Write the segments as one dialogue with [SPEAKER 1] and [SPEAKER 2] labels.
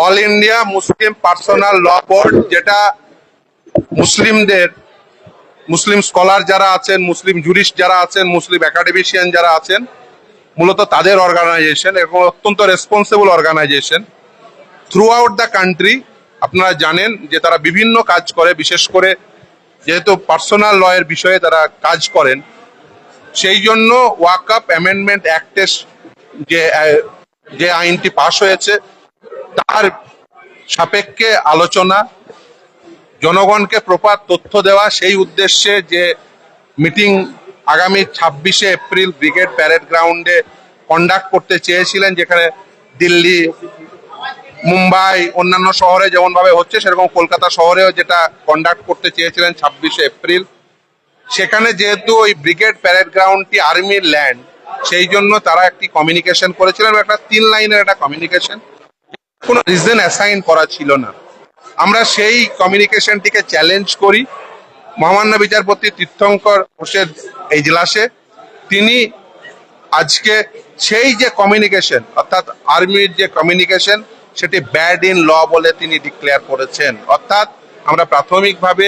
[SPEAKER 1] All India Muslim personal law board, যেটা মুসলিমদের, মুসলিম scholar যারা আছেন, মুসলিম জুরিস্ট যারা আছেন, মুসলিম একাডেমিশিয়ান যারা আছেন, মূলত তাদের অর্গানাইজেশন এবং অত্যন্ত responsible organisation throughout the country আপনারা জানেন যে তারা বিভিন্ন কাজ করে, বিশেষ করে যেহেতু পার্সোনাল লয়ের বিষয়ে তারা কাজ করেন, সেই জন্য ওয়াকআপ অ্যামেন্ডমেন্ট অ্যাক্টের যে যে আইনটি পাশ হয়েছে তার সাপেক্ষে আলোচনা, জনগণকে প্রপার তথ্য দেওয়া, সেই উদ্দেশ্যে যে মিটিং আগামী ছাব্বিশে এপ্রিল ব্রিগেড প্যারেড গ্রাউন্ডে কন্ডাক্ট করতে চেয়েছিলেন, যেখানে দিল্লি, মুম্বাই, অন্যান্য শহরে যেমনভাবে হচ্ছে, সেরকম কলকাতা শহরেও যেটা কন্ডাক্ট করতে চেয়েছিলেন ছাব্বিশে এপ্রিল। সেখানে যেহেতু ওই ব্রিগেড প্যারেড গ্রাউন্ডটি আর্মির ল্যান্ড, সেই জন্য তারা একটি কমিউনিকেশন করেছিলেন একটা তিন লাইনের একটা কমিউনিকেশন কোনো রিজন অ্যাসাইন করা ছিল না। আমরা সেই কমিউনিকেশনটিকে চ্যালেঞ্জ করি। মহামান্য বিচারপতি তীর্থঙ্কর হোসেন এজলাসে। তিনি আজকে সেই যে কমিউনিকেশন অর্থাৎ আর্মির যে কমিউনিকেশন সেটি ব্যাড ইন ল বলে তিনি ডিক্লেয়ার করেছেন। অর্থাৎ আমরা প্রাথমিকভাবে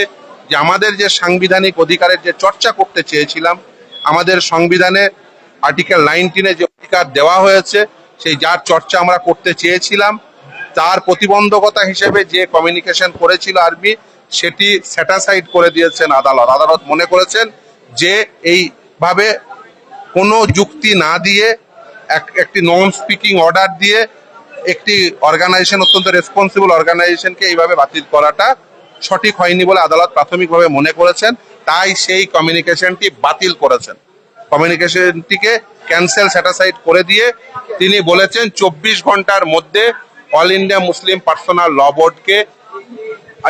[SPEAKER 1] যে আমাদের যে সাংবিধানিক অধিকারের যে চর্চা করতে চেয়েছিলাম, আমাদের সংবিধানে আর্টিকেল নাইনটিনে যে অধিকার দেওয়া হয়েছে, সেই যার চর্চা আমরা করতে চেয়েছিলাম তার প্রতিবন্ধকতা হিসেবে যে কমিউনিকেশন করেছিল আর্মি সেটি স্যাটাসাইড করে দিয়েছেন আদালত। আদালত মনে করেছেন যে এইভাবে কোনো যুক্তি না দিয়ে, এক, একটি নন স্পিকিং অর্ডার দিয়ে একটি অর্গানাইজেশন অত্যন্ত রেসপন্সিবল অর্গানাইজেশনকে এইভাবে বাতিল করাটা সঠিক হয়নি বলে আদালত প্রাথমিকভাবে মনে করেছেন। তাই সেই কমিউনিকেশনটি বাতিল করেছেন। কমিউনিকেশনটিকে ক্যান্সেল স্যাটাসাইড করে দিয়ে তিনি বলেছেন, চব্বিশ ঘণ্টার মধ্যে all India Muslim personal law বোর্ডকে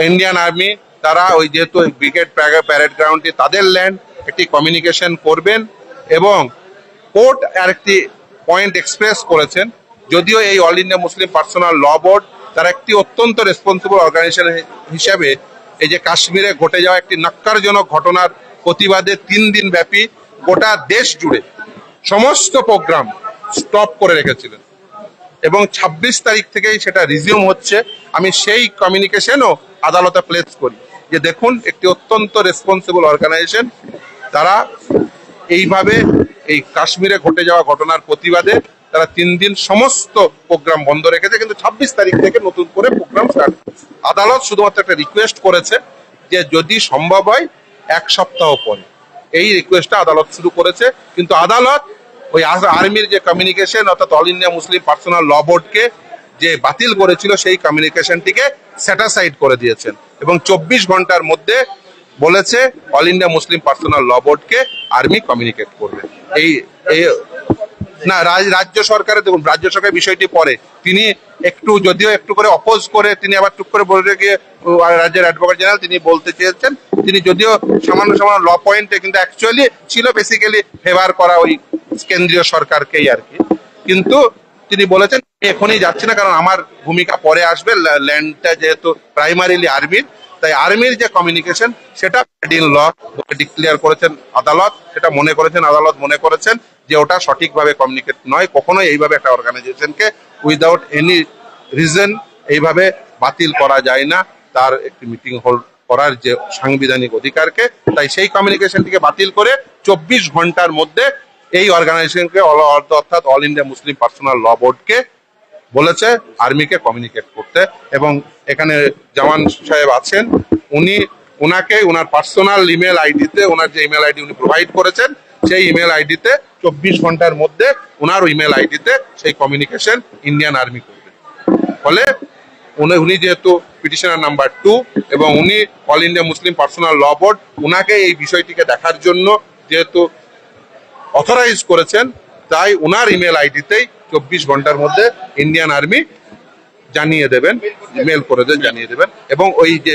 [SPEAKER 1] ইন্ডিয়ান আর্মি তারা ওই যেহেতু ব্রিগেড প্যারেড গ্রাউন্ডটি তাদের ল্যান্ড একটি কমিউনিকেশন করবেন এবং কোর্ট আরেকটি পয়েন্ট এক্সপ্রেস করেছেন। যদিও এই all India Muslim personal law board তারা একটি অত্যন্ত রেসপন্সিবল অর্গানাইজেশন হিসাবে এই যে কাশ্মীরে ঘটে যাওয়া একটি নাক্কারজনক ঘটনার প্রতিবাদে তিন দিন ব্যাপী গোটা দেশ জুড়ে সমস্ত প্রোগ্রাম স্টপ করে রেখেছিলেন। এবং ২৬ তারিখ থেকেই সেটা রিজিউম হচ্ছে। আমি সেই কমিউনিকেশনও আদালতে প্লেস করি। যে দেখুন, একটি অত্যন্ত রেসপন্সিবল অর্গানাইজেশন তারা এইভাবে এই কাশ্মীরে ঘটে যাওয়া ঘটনার প্রতিবাদে তারা তিন দিন সমস্ত প্রোগ্রাম বন্ধ রেখেছে। কিন্তু ২৬ তারিখ থেকে নতুন করে প্রোগ্রাম স্টার্ট আদালত শুধুমাত্র একটা রিকোয়েস্ট করেছে যে যদি সম্ভব হয়, এক সপ্তাহ পরে। এই রিকোয়েস্টটা আদালত শুরু করেছে। কিন্তু আদালত ওই আর্মির যে কমিউনিকেশন অর্থাৎ all India Muslim personal law বোর্ডকে যে বাতিল করেছিল, সেই কমিউনিকেশনটিকে স্যাটাসাইড করে দিয়েছেন। এবং চব্বিশ ঘণ্টার মধ্যে বলেছে all India Muslim personal law বোর্ডকে আর্মি কমিউনিকেট করবে। এই না, রাজ- রাজ্য সরকারের দেখুন, রাজ্য সরকার বিষয়টি পরে। তিনি একটু, যদিও একটু করে অপোজ করে, তিনি আবার টুক করে বলে গিয়ে রাজ্যের অ্যাডভোকেট জেনারেল তিনি বলতে চেয়েছেন। তিনি যদিও সামান্য সামান্য ল পয়েন্টে কিন্তু অ্যাকচুয়ালি ছিল বেসিক্যালি ফেভার করা ওই কেন্দ্রীয় সরকারকেই আর কি। কিন্তু তিনি বলেছেন এখনই যাচ্ছি না, কারণ আমার ভূমিকা পরে আসবে ল্যান্ডটা যেহেতু প্রাইমারিলি আর্মির তাই আর্মির যে কমিউনিকেশন সেটা ইন ল ডিক্লেয়ার করেছেন আদালত, সেটা মনে করেছেন, আদালত মনে করেছেন যে ওটা সঠিকভাবে কমিউনিকেট নয়, কখনোই এইভাবে একটা অর্গানাইজেশনকে উইদাউট এনি রিজন এইভাবে বাতিল করা যায় না। তার একটি মিটিং হোল্ড করার যে সাংবিধানিক অধিকারকে তাই সেই কমিউনিকেশনটিকে বাতিল করে চব্বিশ ঘণ্টার মধ্যে এই অর্গানাইজেশনকে অর্থাৎ all India Muslim personal law বোর্ডকে বলেছে, আর্মিকে কমিউনিকেট করতে। এবং এখানে জওয়ান সাহেব আছেন, উনি ওনাকে ওনার পার্সোনাল ইমেল আইডিতে ওনার যে ইমেল আইডি উনি প্রোভাইড করেছেন, সেই ইমেল আইডিতে চব্বিশ ঘণ্টার মধ্যে ওনার ইমেল আইডিতে সেই কমিউনিকেশন ইন্ডিয়ান আর্মি করবে। ফলে উনি উনি যেহেতু পিটিশনার নাম্বার টু এবং উনি all India Muslim personal law board ওনাকে এই বিষয়টিকে দেখার জন্য যেহেতু অথরাইজ করেছেন, তাই ওনার ইমেল আইডিতেই চব্বিশ ঘণ্টার মধ্যে ইন্ডিয়ান আর্মি জানিয়ে দেবেন মেল করে দেন, জানিয়ে দেবেন। এবং ওই যে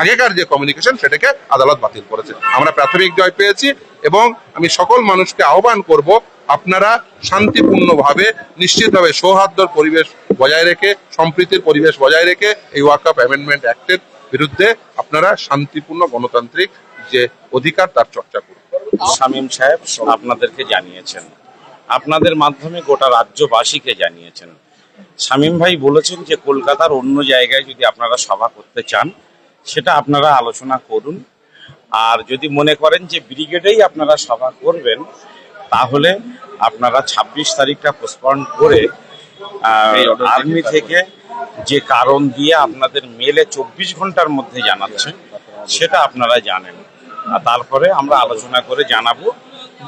[SPEAKER 1] আগেকার যে কমিউনিকেশন সেটাকে আদালত বাতিল করেছে। আমরা প্রাথমিক জয় পেয়েছি এবং আমি সকল মানুষকে আহ্বান করব, আপনারা শান্তিপূর্ণভাবে, নিশ্চিতভাবে সৌহার্দ্যর পরিবেশ বজায় রেখে, সম্প্রীতির পরিবেশ বজায় রেখে এই ওয়াকআপ অ্যামেন্ডমেন্ট অ্যাক্টের বিরুদ্ধে আপনারা শান্তিপূর্ণ গণতান্ত্রিক যে অধিকার তার চর্চা করুন।
[SPEAKER 2] শামীম সাহেব, আপনাদেরকে জানিয়েছেন। আপনাদের মাধ্যমে গোটা রাজ্যবাসীকে জানিয়েছেন। শামীম ভাই বলেছেন যে কলকাতার অন্য জায়গায় যদি আপনারা সভা করতে চান সেটা আপনারা আলোচনা করুন। আর যদি মনে করেন যে ব্রিগেডেই আপনারা সভা করবেন তাহলে আপনারা ছাব্বিশ তারিখটা পোস্টপন করে আর্মি থেকে যে কারণ দিয়ে আপনাদের মেলে চব্বিশ ঘণ্টার মধ্যে জানাচ্ছেন সেটা আপনারা জানেন। আর তারপরে আমরা আলোচনা করে জানাব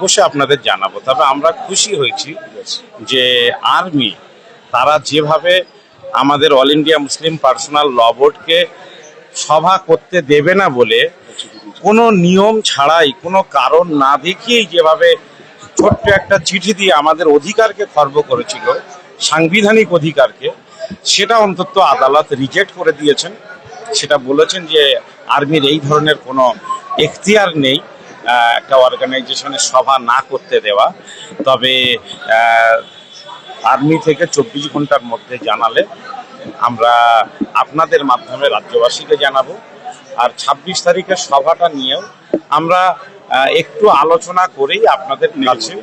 [SPEAKER 2] বসে আপনাদের জানাব। তবে আমরা খুশি হয়েছি যে আর্মি, তারা যেভাবে আমাদের all India Muslim personal law বোর্ডকে সভা করতে দেবে না বলে কোনো নিয়ম ছাড়াই, কোনো কারণ না দেখিয়েই যেভাবে ছোট্ট একটা চিঠি দিয়ে আমাদের অধিকারকে খর্ব করেছিল, সাংবিধানিক অধিকারকে, সেটা অন্তত আদালত রিজেক্ট করে দিয়েছেন। সেটা বলেছেন যে আর্মির এই ধরনের কোনো এখতিয়ার নেই। একটা অর্গানাইজেশনের সভা না করতে দেওয়া। তবে আর্মি থেকে চব্বিশ ঘণ্টার মধ্যে জানালে আমরা আপনাদের মাধ্যমে রাজ্যবাসীকে জানাব। আর ছাব্বিশ তারিখের সভাটা নিয়েও আমরা একটু আলোচনা করেই আপনাদের কাছে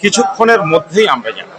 [SPEAKER 2] কিছুক্ষণের মধ্যেই আমরা জানাব।